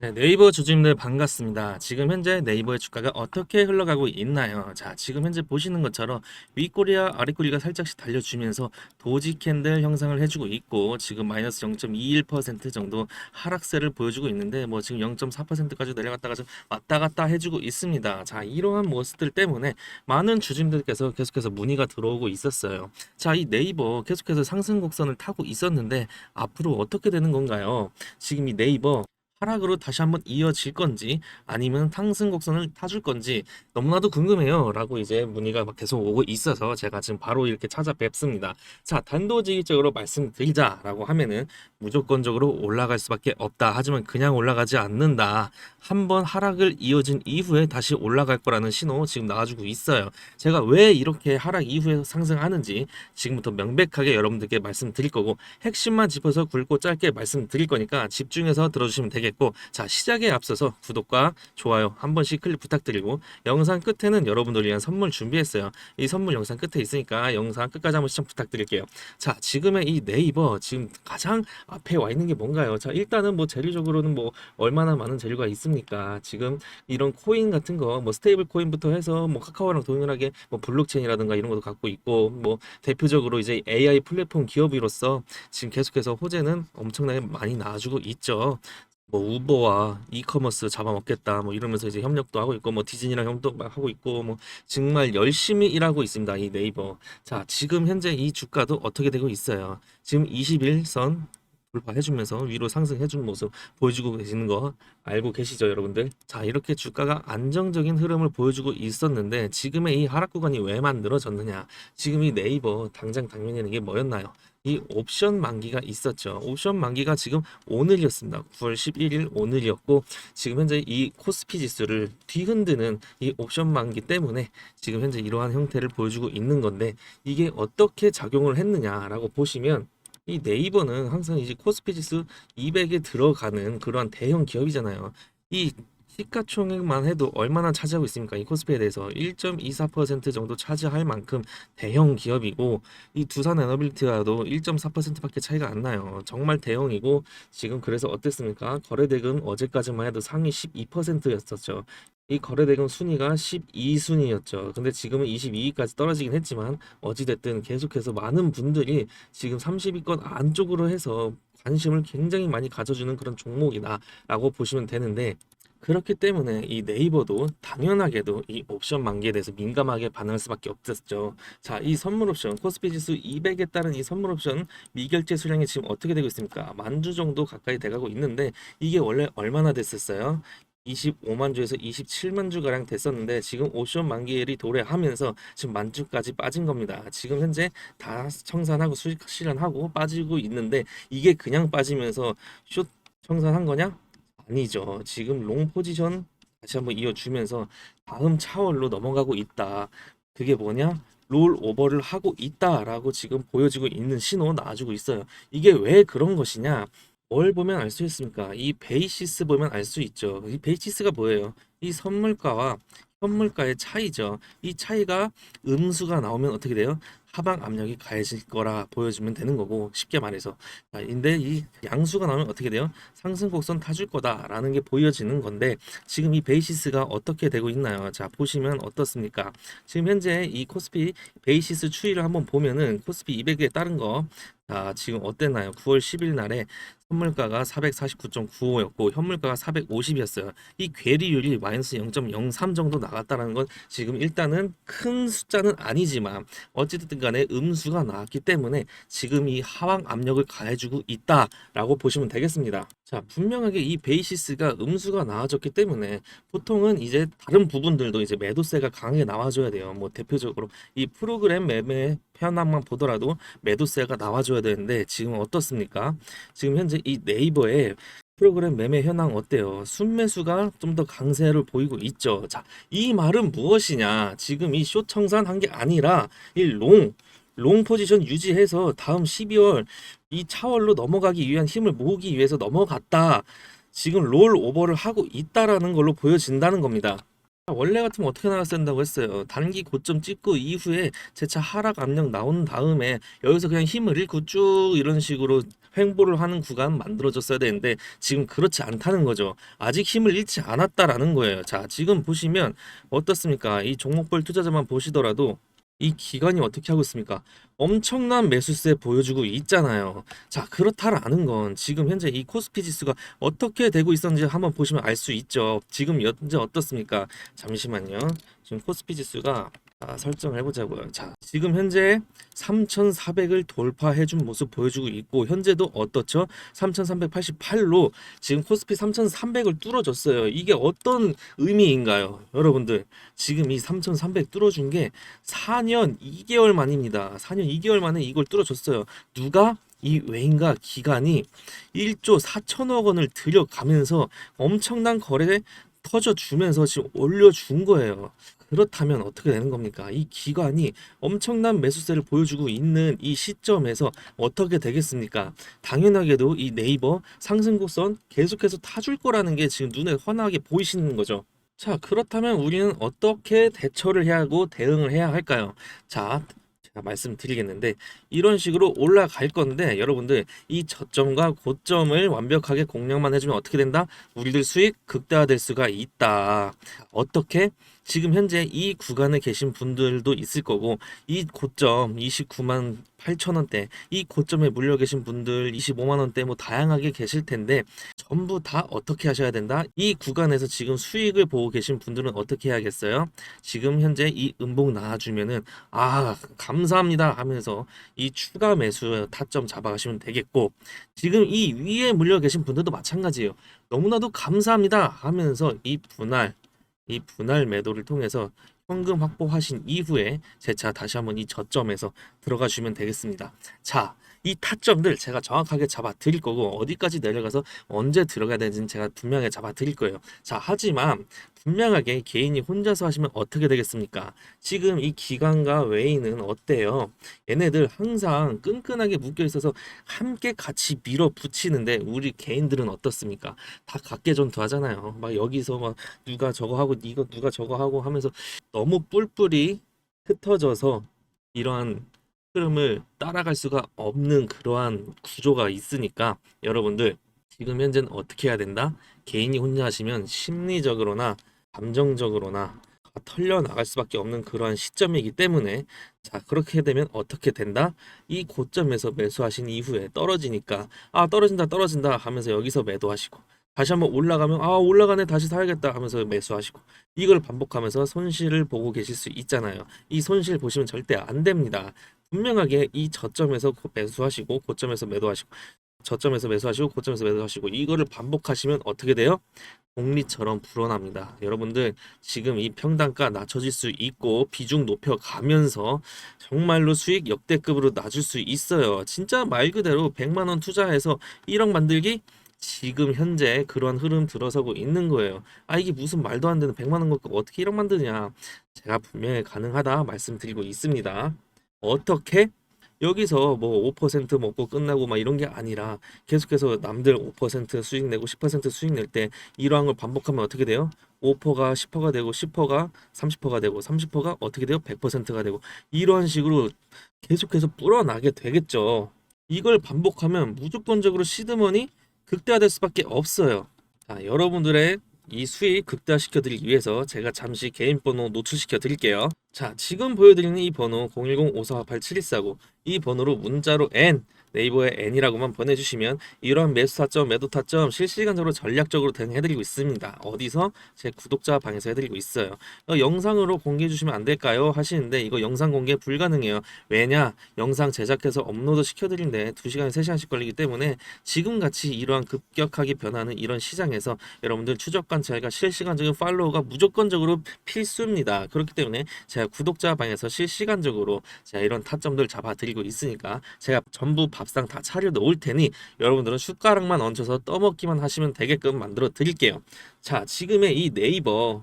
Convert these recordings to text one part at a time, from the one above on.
네, 네이버 주주님들 반갑습니다. 지금 현재 네이버의 주가가 어떻게 흘러가고 있나요? 자, 지금 현재 보시는 것처럼 윗꼬리와 아랫꼬리가 살짝씩 달려주면서 도지 캔들 형성을 해주고 있고 지금 마이너스 0.21% 정도 하락세를 보여주고 있는데 뭐 지금 0.4%까지 내려갔다가 좀 왔다 갔다 해주고 있습니다. 자, 이러한 모습들 때문에 많은 주주님들께서 계속해서 문의가 들어오고 있었어요. 자, 이 네이버 계속해서 상승 곡선을 타고 있었는데 앞으로 어떻게 되는 건가요? 지금 이 네이버 하락으로 다시 한번 이어질 건지 아니면 상승 곡선을 타줄 건지 너무나도 궁금해요. 라고 이제 문의가 막 계속 오고 있어서 제가 지금 바로 이렇게 찾아뵙습니다. 자 단도직입적으로 말씀드리자 라고 하면은 무조건적으로 올라갈 수밖에 없다. 하지만 그냥 올라가지 않는다. 한번 하락을 이어진 이후에 다시 올라갈 거라는 신호 지금 나와주고 있어요. 제가 왜 이렇게 하락 이후에 상승하는지 지금부터 명백하게 여러분들께 말씀드릴 거고 핵심만 짚어서 굵고 짧게 말씀드릴 거니까 집중해서 들어주시면 되겠 고 자 시작에 앞서서 구독과 좋아요 한 번씩 클릭 부탁드리고 영상 끝에는 여러분들 위한 선물 준비했어요. 이 선물 영상 끝에 있으니까 영상 끝까지 한번 시청 부탁드릴게요. 자 지금의 이 네이버 지금 가장 앞에 와 있는 게 뭔가요? 자 일단은 뭐 재료적으로는 뭐 얼마나 많은 재료가 있습니까? 지금 이런 코인 같은 거 뭐 스테이블 코인부터 해서 뭐 카카오랑 동일하게 뭐 블록체인이라든가 이런 것도 갖고 있고 뭐 대표적으로 이제 AI 플랫폼 기업으로서 지금 계속해서 호재는 엄청나게 많이 나와주고 있죠. 뭐 우버와 이커머스 잡아먹겠다 뭐 이러면서 이제 협력도 하고 있고 뭐 디즈니랑 협력도 막 하고 있고 뭐 정말 열심히 일하고 있습니다 이 네이버. 자 지금 현재 이 주가도 어떻게 되고 있어요? 지금 21선 돌파해주면서 위로 상승해주는 모습 보여주고 계시는 거 알고 계시죠 여러분들? 자 이렇게 주가가 안정적인 흐름을 보여주고 있었는데 지금의 이 하락 구간이 왜 만들어졌느냐? 지금 이 네이버 당장 당면에는 이게 뭐였나요 이 옵션 만기가 있었죠. 옵션 만기가 지금 오늘이었습니다. 9월 11일 오늘이었고 지금 현재 이 코스피 지수를 뒤흔드는 이 옵션 만기 때문에 지금 현재 이러한 형태를 보여주고 있는 건데 이게 어떻게 작용을 했느냐라고 보시면 이 네이버는 항상 이제 코스피 지수 200에 들어가는 그러한 대형 기업이잖아요. 이 시가총액만 해도 얼마나 차지하고 있습니까? 이 코스피에 대해서 1.24% 정도 차지할 만큼 대형 기업이고 이 두산 에너빌리티와도 1.4%밖에 차이가 안 나요. 정말 대형이고 지금 그래서 어땠습니까? 거래대금 어제까지만 해도 상위 12%였었죠. 이 거래대금 순위가 12순위였죠. 근데 지금은 22위까지 떨어지긴 했지만 어찌됐든 계속해서 많은 분들이 지금 30위권 안쪽으로 해서 관심을 굉장히 많이 가져주는 그런 종목이다라고 보시면 되는데 그렇기 때문에 이 네이버도 당연하게도 이 옵션 만기에 대해서 민감하게 반응할 수밖에 없었죠. 자, 이 선물 옵션 코스피 지수 200에 따른 이 선물 옵션 미결제 수량이 지금 어떻게 되고 있습니까? 만 주 정도 가까이 돼가고 있는데 이게 원래 얼마나 됐었어요? 25만 주에서 27만 주 가량 됐었는데 지금 옵션 만기일이 도래하면서 지금 만 주까지 빠진 겁니다. 지금 현재 다 청산하고 수익 실현하고 빠지고 있는데 이게 그냥 빠지면서 숏 청산한 거냐? 아니죠. 지금 롱 포지션 다시 한번 이어주면서 다음 차월로 넘어가고 있다. 그게 뭐냐? 롤 오버를 하고 있다라고 지금 보여지고 있는 신호 나와주고 있어요. 이게 왜 그런 것이냐? 뭘 보면 알 수 있습니까? 이 베이시스 보면 알 수 있죠. 이 베이시스가 뭐예요? 이 선물가와 현물가의 차이죠. 이 차이가 음수가 나오면 어떻게 돼요? 하방 압력이 가해질 거라 보여주면 되는 거고 쉽게 말해서 자, 근데 이 양수가 나오면 어떻게 돼요? 상승 곡선 타줄 거다라는 게 보여지는 건데 지금 이 베이시스가 어떻게 되고 있나요? 자 보시면 어떻습니까? 지금 현재 이 코스피 베이시스 추이를 한번 보면은 코스피 200에 따른 거 자, 지금 어땠나요? 9월 10일 날에 선물가가 449.95였고 현물가가 450이었어요. 이 괴리율이 마이너스 0.03 정도 나갔다는 건 지금 일단은 큰 숫자는 아니지만 어찌됐든 간에 음수가 나왔기 때문에 지금 이 하방 압력을 가해주고 있다라고 보시면 되겠습니다. 자, 분명하게 이 베이시스가 음수가 나와졌기 때문에 보통은 이제 다른 부분들도 이제 매도세가 강하게 나와줘야 돼요. 뭐 대표적으로 이 프로그램 매매 현황만 보더라도 매도세가 나와줘야 되는데 지금 어떻습니까? 지금 현재 이 네이버에 프로그램 매매 현황 어때요? 순매수가 좀 더 강세를 보이고 있죠. 자, 이 말은 무엇이냐? 지금 이숏 청산한 게 아니라 이 롱, 롱 포지션 유지해서 다음 12월 이 차월로 넘어가기 위한 힘을 모으기 위해서 넘어갔다. 지금 롤 오버를 하고 있다라는 걸로 보여진다는 겁니다. 원래 같으면 어떻게 나갔어야 된다고 했어요. 단기 고점 찍고 이후에 재차 하락 압력 나온 다음에 여기서 그냥 힘을 잃고 쭉 이런 식으로 횡보를 하는 구간 만들어졌어야 되는데 지금 그렇지 않다는 거죠. 아직 힘을 잃지 않았다라는 거예요. 자, 지금 보시면 어떻습니까? 이 종목별 투자자만 보시더라도 이 기관이 어떻게 하고 있습니까? 엄청난 매수세 보여주고 있잖아요. 자, 그렇다라는 건 지금 현재 이 코스피 지수가 어떻게 되고 있었는지 한번 보시면 알 수 있죠. 지금 현재 어떻습니까? 잠시만요. 지금 코스피 지수가 아, 설정을 해보자고요. 자, 지금 현재 3,400을 돌파해준 모습 보여주고 있고 현재도 어떻죠? 3,388로 지금 코스피 3,300을 뚫어줬어요. 이게 어떤 의미인가요? 여러분들 지금 이 3,300 뚫어준 게 4년 2개월 만입니다. 4년 2개월 만에 이걸 뚫어줬어요. 누가? 이 외인가 기관이 1조 4천억 원을 들여가면서 엄청난 거래 터져주면서 지금 올려준 거예요. 그렇다면 어떻게 되는 겁니까? 이 기관이 엄청난 매수세를 보여주고 있는 이 시점에서 어떻게 되겠습니까? 당연하게도 이 네이버 상승 곡선 계속해서 타줄 거라는 게 지금 눈에 환하게 보이시는 거죠. 자, 그렇다면 우리는 어떻게 대처를 해야 하고 대응을 해야 할까요? 자, 제가 말씀드리겠는데 이런 식으로 올라갈 건데 여러분들 이 저점과 고점을 완벽하게 공략만 해주면 어떻게 된다? 우리들 수익 극대화될 수가 있다. 어떻게? 지금 현재 이 구간에 계신 분들도 있을 거고 이 고점 29만 8천 원대 이 고점에 물려 계신 분들 25만 원대 뭐 다양하게 계실 텐데 전부 다 어떻게 하셔야 된다? 이 구간에서 지금 수익을 보고 계신 분들은 어떻게 해야겠어요? 지금 현재 이 음봉 나와주면은 아 감사합니다 하면서 이 추가 매수 타점 잡아가시면 되겠고 지금 이 위에 물려 계신 분들도 마찬가지예요. 너무나도 감사합니다 하면서 이 분할 이 분할 매도를 통해서 현금 확보하신 이후에 재차 다시 한번 이 저점에서 들어가 주면 되겠습니다. 자, 이 타점들 제가 정확하게 잡아 드릴 거고 어디까지 내려가서 언제 들어가야 되는지는 제가 분명하게 잡아 드릴 거예요. 자, 하지만 분명하게 개인이 혼자서 하시면 어떻게 되겠습니까? 지금 이 기관과 외인은 어때요? 얘네들 항상 끈끈하게 묶여 있어서 함께 같이 밀어붙이는데 우리 개인들은 어떻습니까? 다 각계 전투 하잖아요. 막 여기서 막 누가 저거 하고 이거 누가 저거 하고 하면서 너무 뿔뿔이 흩어져서 이러한 흐름을 따라갈 수가 없는 그러한 구조가 있으니까 여러분들 지금 현재는 어떻게 해야 된다? 개인이 혼자 하시면 심리적으로나 감정적으로나 털려 나갈 수밖에 없는 그러한 시점이기 때문에 자 그렇게 되면 어떻게 된다? 이 고점에서 매수하신 이후에 떨어지니까 아 떨어진다 떨어진다 하면서 여기서 매도하시고 다시 한번 올라가면 아 올라가네 다시 사야겠다 하면서 매수하시고 이걸 반복하면서 손실을 보고 계실 수 있잖아요. 이 손실 보시면 절대 안 됩니다. 분명하게 이 저점에서 고- 매수하시고 고점에서 매도하시고 저점에서 매수하시고 고점에서 매도하시고 이거를 반복하시면 어떻게 돼요? 공리처럼 불어납니다. 여러분들 지금 이 평단가 낮춰질 수 있고 비중 높여가면서 정말로 수익 역대급으로 낮을 수 있어요. 진짜 말 그대로 100만 원 투자해서 1억 만들기 지금 현재 그런 흐름 들어서고 있는 거예요. 아 이게 무슨 말도 안 되는 100만 원 갖고 어떻게 1억 만드냐? 제가 분명히 가능하다 말씀드리고 있습니다. 어떻게? 여기서 뭐 5% 먹고 끝나고 막 이런 게 아니라 계속해서 남들 5% 수익 내고 10% 수익 낼때 이러한 걸 반복하면 어떻게 돼요? 5%가 10%가 되고 10%가 30%가 되고 30%가 어떻게 돼요? 100%가 되고 이러한 식으로 계속해서 불어나게 되겠죠. 이걸 반복하면 무조건적으로 시드머니 극대화될 수밖에 없어요. 자, 여러분들의 이 수익 극대화시켜 드리기 위해서 제가 잠시 개인 번호 노출시켜 드릴게요. 자, 지금 보여드리는 이 번호 010-5488-7149이 번호로 문자로 N 네이버에 N이라고만 보내주시면 이러한 매수 타점, 매도 타점 실시간적으로 전략적으로 대응해드리고 있습니다. 어디서? 제 구독자 방에서 해드리고 있어요. 어, 영상으로 공개해 주시면 안 될까요? 하시는데 이거 영상 공개 불가능해요. 왜냐? 영상 제작해서 업로드 시켜드리는데 2시간, 3시간씩 걸리기 때문에 지금같이 이러한 급격하게 변하는 이런 시장에서 여러분들 추적 관찰과 실시간적인 팔로우가 무조건적으로 필수입니다. 그렇기 때문에 제가 구독자 방에서 실시간적으로 제가 이런 타점들 잡아드리고 있으니까 제가 전부 밥상 다 차려 놓을 테니 여러분들은 숟가락만 얹혀서 떠먹기만 하시면 되게끔 만들어 드릴게요. 자, 지금의 이 네이버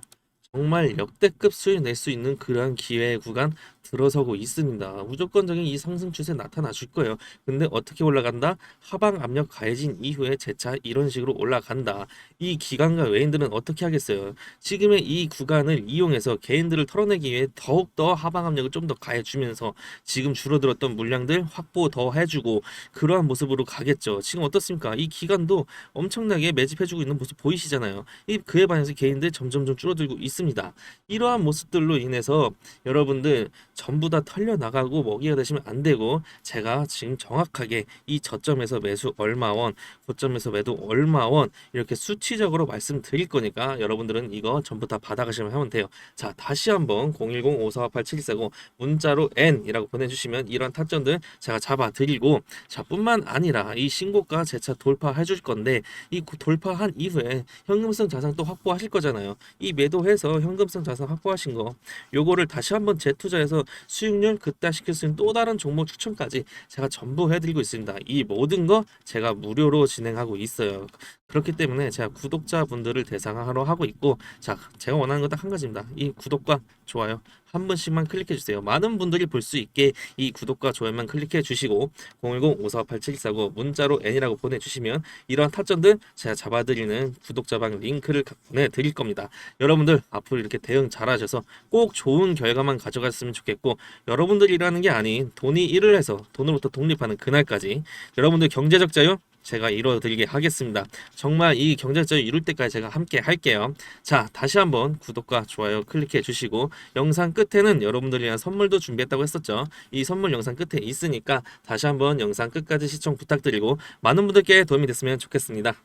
정말 역대급 수익 낼 수 있는 그러한 기회 구간 들어서고 있습니다. 무조건적인 이 상승 추세 나타나 줄 거예요. 근데 어떻게 올라간다? 하방 압력 가해진 이후에 재차 이런 식으로 올라간다. 이 기관과 외인들은 어떻게 하겠어요? 지금의 이 구간을 이용해서 개인들을 털어내기 위해 더욱더 하방 압력을 좀 더 가해주면서 지금 줄어들었던 물량들 확보 더 해주고 그러한 모습으로 가겠죠. 지금 어떻습니까? 이 기간도 엄청나게 매집해주고 있는 모습 보이시잖아요. 이 그에 반해서 개인들 점점점 줄어들고 있습니다. 이러한 모습들로 인해서 여러분들 전부 다 털려 나가고 먹이가 되시면 안 되고 제가 지금 정확하게 이 저점에서 매수 얼마 원, 고점에서 매도 얼마 원 이렇게 수치적으로 말씀드릴 거니까 여러분들은 이거 전부 다 받아가시면 하면 돼요. 자 다시 한번 010-5488-7140 문자로 N이라고 보내주시면 이런 타점들 제가 잡아드리고 자 뿐만 아니라 이 신고가 재차 돌파해 줄 건데 이 구- 돌파한 이후에 현금성 자산 또 확보하실 거잖아요. 이 매도해서 현금성 자산 확보하신 거 요거를 다시 한번 재투자해서 수익률 극대화시킬 수 있는 또 다른 종목 추천까지 제가 전부 해드리고 있습니다. 이 모든 거 제가 무료로 진행하고 있어요. 그렇기 때문에 제가 구독자분들을 대상으로 하고 있고 자 제가 원하는 거딱한 가지입니다. 이 구독과 좋아요 한 번씩만 클릭해 주세요. 많은 분들이 볼 수 있게 이 구독과 좋아요만 클릭해 주시고 010-5487-149 문자로 N이라고 보내주시면 이러한 타점들 제가 잡아드리는 구독자방 링크를 가- 보내드릴 겁니다. 여러분들 앞으로 이렇게 대응 잘하셔서 꼭 좋은 결과만 가져갔으면 좋겠고 여러분들이라는 게 아닌 돈이 일을 해서 돈으로부터 독립하는 그날까지 여러분들 경제적 자유 제가 이뤄드리게 하겠습니다. 정말 이 경제적 이룰 때까지 제가 함께 할게요. 자, 다시 한번 구독과 좋아요 클릭해 주시고 영상 끝에는 여러분들을 위한 선물도 준비했다고 했었죠. 이 선물 영상 끝에 있으니까 다시 한번 영상 끝까지 시청 부탁드리고 많은 분들께 도움이 됐으면 좋겠습니다.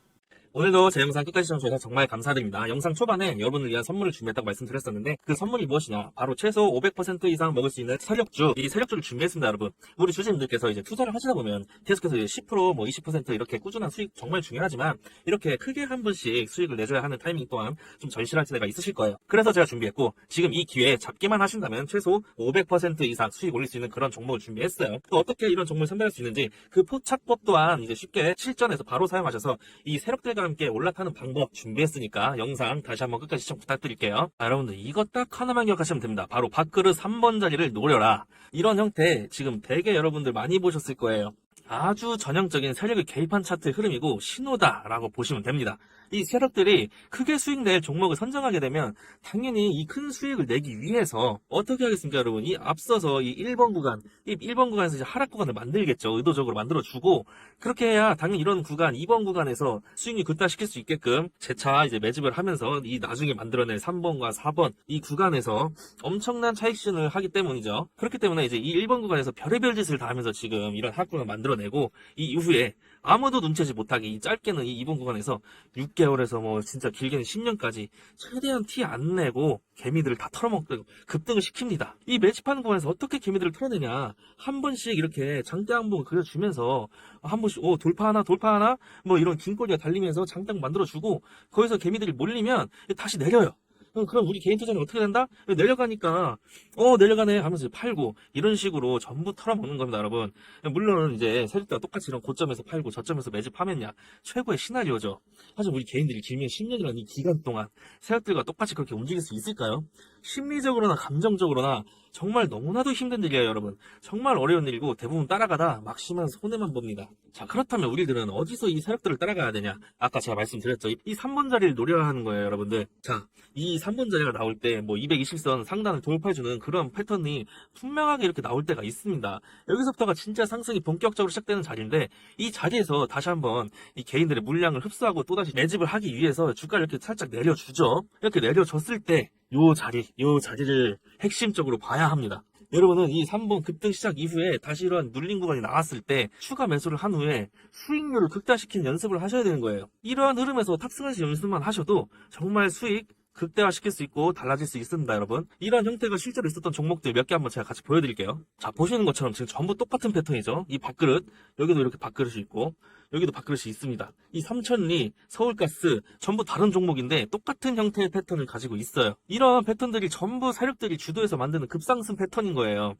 오늘도 제 영상 끝까지 시청해주셔서 정말 감사드립니다. 영상 초반에 여러분을 위한 선물을 준비했다고 말씀드렸었는데 그 선물이 무엇이냐? 바로 최소 500% 이상 먹을 수 있는 세력주 이 세력주를 준비했습니다, 여러분. 우리 주주님들께서 이제 투자를 하시다 보면 계속해서 이제 10%, 뭐 20% 이렇게 꾸준한 수익 정말 중요하지만 이렇게 크게 한 번씩 수익을 내줘야 하는 타이밍 또한 좀 절실할 때가 있으실 거예요. 그래서 제가 준비했고 지금 이 기회에 잡기만 하신다면 최소 500% 이상 수익 올릴 수 있는 그런 종목을 준비했어요. 또 어떻게 이런 종목을 선별할 수 있는지 그 포착법 또한 이제 쉽게 실전에서 바로 사용하셔서 이 세력들과 함께 올라타는 방법 준비했으니까 영상 다시 한번 끝까지 시청 부탁드릴게요. 아, 여러분들 이거 딱 하나만 기억하시면 됩니다. 바로 밥그릇 3번 자리를 노려라. 이런 형태 지금 되게 여러분들 많이 보셨을 거예요. 아주 전형적인 세력을 개입한 차트 흐름이고 신호다라고 보시면 됩니다. 이 세력들이 크게 수익 낼 종목을 선정하게 되면 당연히 이 큰 수익을 내기 위해서 어떻게 하겠습니까, 여러분? 이 앞서서 이 1번 구간, 이 1번 구간에서 이제 하락 구간을 만들겠죠. 의도적으로 만들어주고 그렇게 해야 당연히 이런 구간, 2번 구간에서 수익률 극대화시킬 수 있게끔 재차 이제 매집을 하면서 이 나중에 만들어낼 3번과 4번 이 구간에서 엄청난 차익 실현을 하기 때문이죠. 그렇기 때문에 이제 이 1번 구간에서 별의별 짓을 다 하면서 지금 이런 하락구간을 만들어내고 이 이후에 아무도 눈치채지 못하게 이 짧게는 이 2번 구간에서 6개월에서 뭐 진짜 길게는 10년까지 최대한 티 안 내고 개미들을 다 털어먹고 급등을 시킵니다. 이 매집하는 구간에서 어떻게 개미들을 털어내냐 한 번씩 이렇게 장대 항봉을 그려주면서 한 번씩 오 돌파 하나 돌파 하나 뭐 이런 긴 꼬리가 달리면서 장대 만들어주고 거기서 개미들이 몰리면 다시 내려요. 어, 그럼 우리 개인 투자는 어떻게 된다? 내려가니까 어 내려가네 하면서 팔고 이런 식으로 전부 털어먹는 겁니다 여러분 물론 이제 세력대가 똑같이 이런 고점에서 팔고 저점에서 매집하면야 최고의 시나리오죠 하지만 우리 개인들이 길면 10년이라는 이 기간 동안 세력들과 똑같이 그렇게 움직일 수 있을까요? 심리적으로나 감정적으로나 정말 너무나도 힘든 일이에요 여러분. 정말 어려운 일이고 대부분 따라가다 막심한 손해만 봅니다. 자 그렇다면 우리들은 어디서 이 세력들을 따라가야 되냐? 아까 제가 말씀드렸죠. 이, 이 3번 자리를 노려야 하는 거예요 여러분들. 자이 3번 자리가 나올 때 뭐 220선 상단을 돌파해주는 그런 패턴이 분명하게 이렇게 나올 때가 있습니다. 여기서부터가 진짜 상승이 본격적으로 시작되는 자리인데 이 자리에서 다시 한번 이 개인들의 물량을 흡수하고 또다시 매집을 하기 위해서 주가를 이렇게 살짝 내려주죠. 이렇게 내려줬을 때 요 자리, 요 자리를 핵심적으로 봐야 합니다. 여러분은 이 3번 급등 시작 이후에 다시 이러한 눌린 구간이 나왔을 때 추가 매수를 한 후에 수익률을 극대화시키는 연습을 하셔야 되는 거예요. 이러한 흐름에서 탑승하시 연습만 하셔도 정말 수익 극대화시킬 수 있고 달라질 수 있습니다, 여러분. 이러한 형태가 실제로 있었던 종목들 몇 개 한번 제가 같이 보여드릴게요. 자, 보시는 것처럼 지금 전부 똑같은 패턴이죠. 이 밥그릇, 여기도 이렇게 밥그릇이 있고, 여기도 밥그릇이 있습니다. 이 삼천리, 서울가스 전부 다른 종목인데 똑같은 형태의 패턴을 가지고 있어요. 이러한 패턴들이 전부 세력들이 주도해서 만드는 급상승 패턴인 거예요.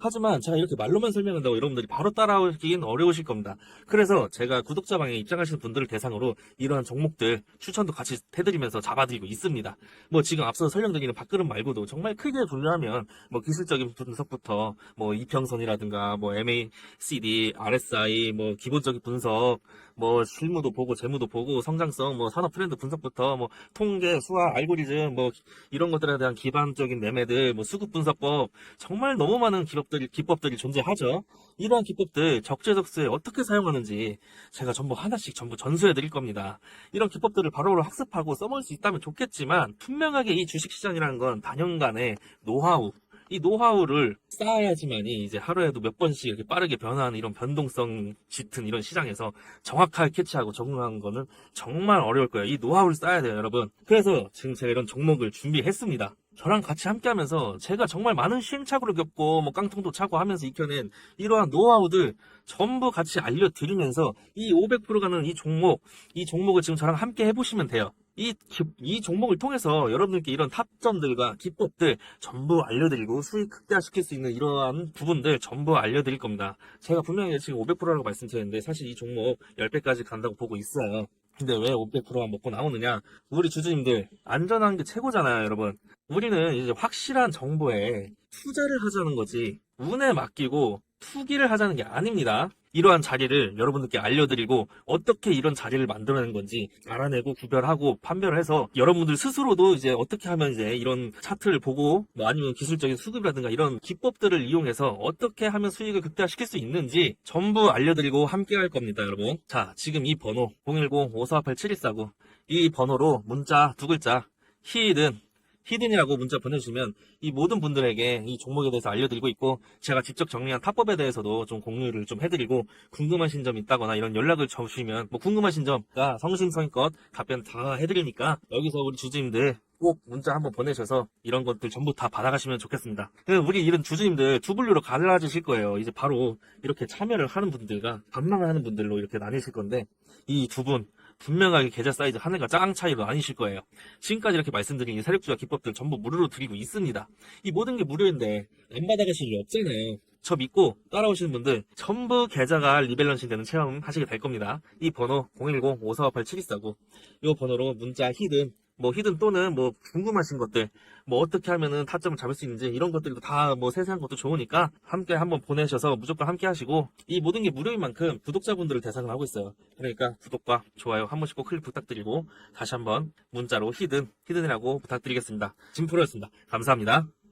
하지만 제가 이렇게 말로만 설명한다고 여러분들이 바로 따라오기는 어려우실 겁니다. 그래서 제가 구독자방에 입장하시는 분들을 대상으로 이러한 종목들 추천도 같이 해드리면서 잡아드리고 있습니다. 뭐 지금 앞서 설명드리는 밥그릇 말고도 정말 크게 분류하면 뭐 기술적인 분석부터 뭐 이평선이라든가 뭐 MACD, RSI, 뭐 기본적인 분석, 뭐 실무도 보고 재무도 보고 성장성, 뭐 산업 트렌드 분석부터 뭐 통계, 수학, 알고리즘 뭐 이런 것들에 대한 기반적인 매매들, 뭐 수급 분석법 정말 너무 많은 기법들이 기법들이 존재하죠. 이러한 기법들 적재적소에 어떻게 사용하는지 제가 전부 하나씩 전부 전수해 드릴 겁니다. 이런 기법들을 바로바로 학습하고 써먹을 수 있다면 좋겠지만 분명하게 이 주식시장이라는 건 단연간의 노하우 이 노하우를 쌓아야지만이 이제 하루에도 몇 번씩 이렇게 빠르게 변화하는 이런 변동성 짙은 이런 시장에서 정확하게 캐치하고 적응하는 거는 정말 어려울 거예요. 이 노하우를 쌓아야 돼요, 여러분. 그래서 지금 제가 이런 종목을 준비했습니다. 저랑 같이 함께 하면서 제가 정말 많은 시행착오를 겪고 뭐 깡통도 차고 하면서 익혀낸 이러한 노하우들 전부 같이 알려드리면서 이 500% 가는 이 종목, 이 종목을 지금 저랑 함께 해보시면 돼요. 이, 기- 이 종목을 통해서 여러분들께 이런 탑점들과 기법들 전부 알려드리고 수익 극대화시킬 수 있는 이러한 부분들 전부 알려드릴 겁니다. 제가 분명히 지금 500%라고 말씀드렸는데 사실 이 종목 10배까지 간다고 보고 있어요. 근데 왜 500%만 먹고 나오느냐? 우리 주주님들 안전한 게 최고잖아요, 여러분. 우리는 이제 확실한 정보에 투자를 하자는 거지 운에 맡기고 투기를 하자는 게 아닙니다. 이러한 자리를 여러분들께 알려드리고 어떻게 이런 자리를 만들어낸 건지 알아내고 구별하고 판별을 해서 여러분들 스스로도 이제 어떻게 하면 이제 이런 차트를 보고 뭐 아니면 기술적인 수급이라든가 이런 기법들을 이용해서 어떻게 하면 수익을 극대화시킬 수 있는지 전부 알려드리고 함께 할 겁니다, 여러분. 자, 지금 이 번호 010-5488-7149 이 번호로 문자 두 글자 히든 히든이라고 문자 보내주시면 이 모든 분들에게 이 종목에 대해서 알려드리고 있고 제가 직접 정리한 탑법에 대해서도 좀 공유를 좀 해드리고 궁금하신 점 있다거나 이런 연락을 주시면 뭐 궁금하신 점과 성심성의껏 답변 다 해드리니까 여기서 우리 주주님들 꼭 문자 한번 보내셔서 이런 것들 전부 다 받아가시면 좋겠습니다. 그 우리 이런 주주님들 두 분류로 갈라지실 거예요. 이제 바로 이렇게 참여를 하는 분들과 반망을 하는 분들로 이렇게 나뉘실 건데 이 두 분 분명하게 계좌 사이즈 하늘과 짱 차이로 나뉘실 거예요. 지금까지 이렇게 말씀드린 이 세력주와 기법들 전부 무료로 드리고 있습니다. 이 모든 게 무료인데 안 받아가실 일 없잖아요. 저 믿고 따라오시는 분들 전부 계좌가 리밸런싱 되는 체험 하시게 될 겁니다. 이 번호 010-5458-7249 이 번호로 문자 히든 뭐 히든 또는 뭐 궁금하신 것들 뭐 어떻게 하면은 타점을 잡을 수 있는지 이런 것들도 다 뭐 세세한 것도 좋으니까 함께 한번 보내셔서 무조건 함께 하시고 이 모든 게 무료인 만큼 구독자분들을 대상으로 하고 있어요. 그러니까 구독과 좋아요 한 번씩 꼭 클릭 부탁드리고 다시 한번 문자로 히든 히든이라고 부탁드리겠습니다. 진프로였습니다. 감사합니다.